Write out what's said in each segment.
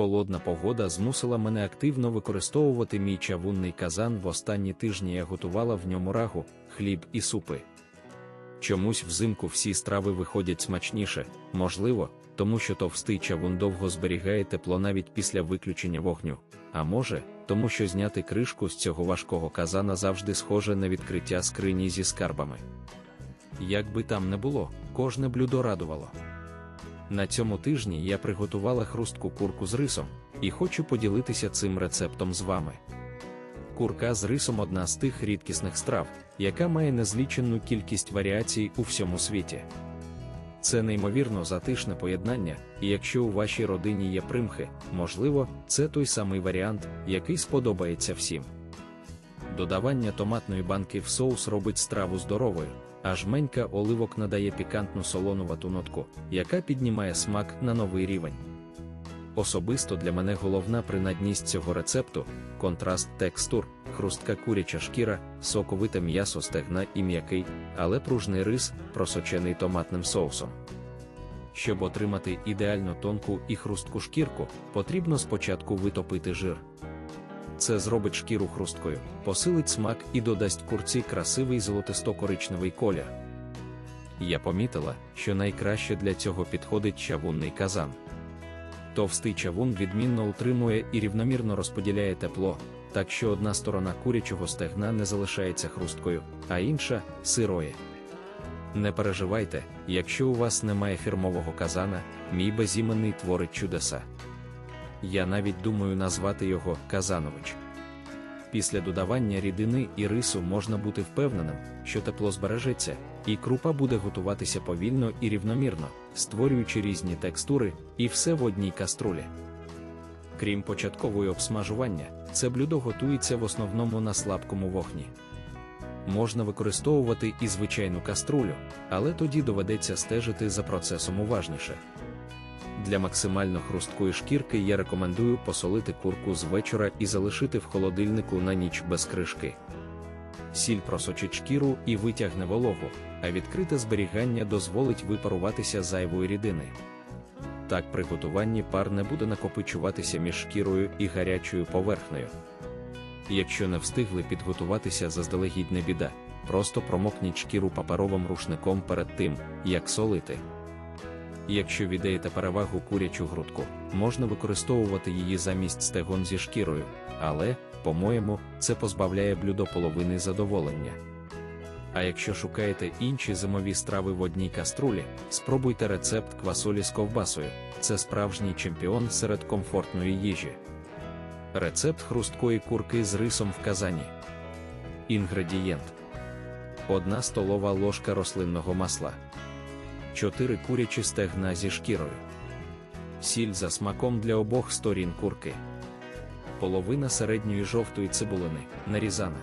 Холодна погода змусила мене активно використовувати мій чавунний казан. В останні тижні я готувала в ньому рагу, хліб і супи. Чомусь взимку всі страви виходять смачніше, можливо, тому що товстий чавун довго зберігає тепло навіть після виключення вогню, а може, тому що зняти кришку з цього важкого казана завжди схоже на відкриття скрині зі скарбами. Як би там не було, кожне блюдо радувало. На цьому тижні я приготувала хрустку курку з рисом і хочу поділитися цим рецептом з вами. Курка з рисом одна з тих рідкісних страв, яка має незліченну кількість варіацій у всьому світі. Це неймовірно затишне поєднання, і якщо у вашій родині є примхи, можливо, це той самий варіант, який сподобається всім. Додавання томатної банки в соус робить страву здоровою, а жменька оливок надає пікантну солонувату нотку, яка піднімає смак на новий рівень. Особисто для мене головна принадність цього рецепту контраст текстур, хрустка куряча шкіра, соковите м'ясо стегна і м'який, але пружний рис, просочений томатним соусом. Щоб отримати ідеально тонку і хрустку шкірку, потрібно спочатку витопити жир. Це зробить шкіру хрусткою, посилить смак і додасть курці красивий золотисто-коричневий колір. Я помітила, що найкраще для цього підходить чавунний казан. Товстий чавун відмінно утримує і рівномірно розподіляє тепло, так що одна сторона курячого стегна не залишається хрусткою, а інша сироє. Не переживайте, якщо у вас немає фірмового казана, мій безіменний творить чудеса. Я навіть думаю назвати його Казанович. Після додавання рідини і рису можна бути впевненим, що тепло збережеться, і крупа буде готуватися повільно і рівномірно, створюючи різні текстури, і все в одній каструлі. Крім початкової обсмажування, це блюдо готується в основному на слабкому вогні. Можна використовувати і звичайну каструлю, але тоді доведеться стежити за процесом уважніше. Для максимально хрусткої шкірки я рекомендую посолити курку з вечора і залишити в холодильнику на ніч без кришки. Сіль просочить шкіру і витягне вологу, а відкрите зберігання дозволить випаруватися зайвої рідини. Так при готуванні пар не буде накопичуватися між шкірою і гарячою поверхнею. Якщо не встигли підготуватися заздалегідь не біда, просто промокніть шкіру паперовим рушником перед тим, як солити. Якщо віддаєте перевагу курячу грудку, можна використовувати її замість стегон зі шкірою, але, по-моєму, це позбавляє блюдо половини задоволення. А якщо шукаєте інші зимові страви в одній каструлі, спробуйте рецепт квасолі з ковбасою це справжній чемпіон серед комфортної їжі. Рецепт хрусткої курки з рисом в казані. Інгредієнт: 1 столова ложка рослинного масла. 4 курячі стегна зі шкірою. Сіль за смаком для обох сторін курки. Половина середньої жовтої цибулини, нарізана.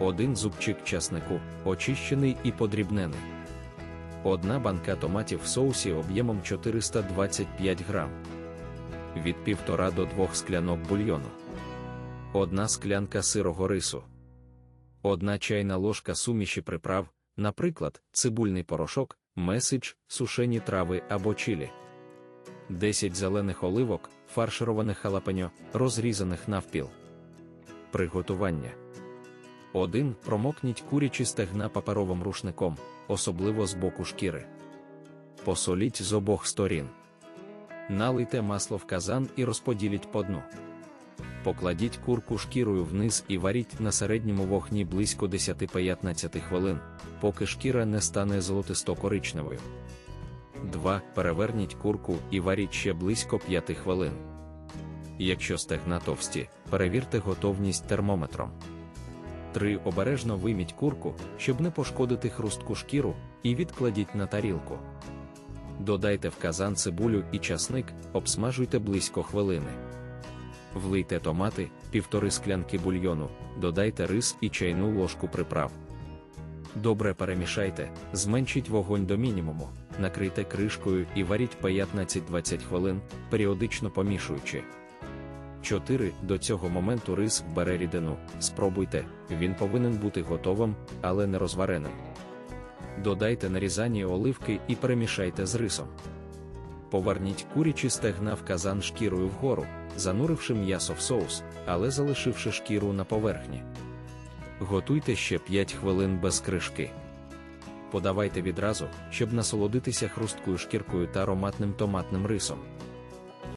Один зубчик часнику, очищений і подрібнений. Одна банка томатів в соусі об'ємом 425 грам. Від 1,5 до 2 склянок бульйону. Одна склянка сирого рису. Одна чайна ложка суміші приправ, наприклад, цибульний порошок, месидж, сушені трави або чилі. 10 зелених оливок, фаршированих халапеньо, розрізаних навпіл. Приготування. 1. Промокніть курячі стегна паперовим рушником, особливо з боку шкіри. Посоліть з обох сторін. Налийте масло в казан і розподіліть по дну. Покладіть курку шкірою вниз і варіть на середньому вогні близько 10-15 хвилин, поки шкіра не стане золотисто-коричневою. 2. Переверніть курку і варіть ще близько 5 хвилин. Якщо стегна товсті, перевірте готовність термометром. 3. Обережно вийміть курку, щоб не пошкодити хрустку шкіру, і відкладіть на тарілку. Додайте в казан цибулю і часник, обсмажуйте близько хвилини. Влийте томати, півтори склянки бульйону, додайте рис і чайну ложку приправ. Добре перемішайте, зменшіть вогонь до мінімуму, накрийте кришкою і варіть 15-20 хвилин, періодично помішуючи. 4. До цього моменту рис бере рідину. Спробуйте, він повинен бути готовим, але не розвареним. Додайте нарізані оливки і перемішайте з рисом. Поверніть курячі стегна в казан шкірою вгору, зануривши м'ясо в соус, але залишивши шкіру на поверхні. Готуйте ще 5 хвилин без кришки. Подавайте відразу, щоб насолодитися хрусткою шкіркою та ароматним томатним рисом.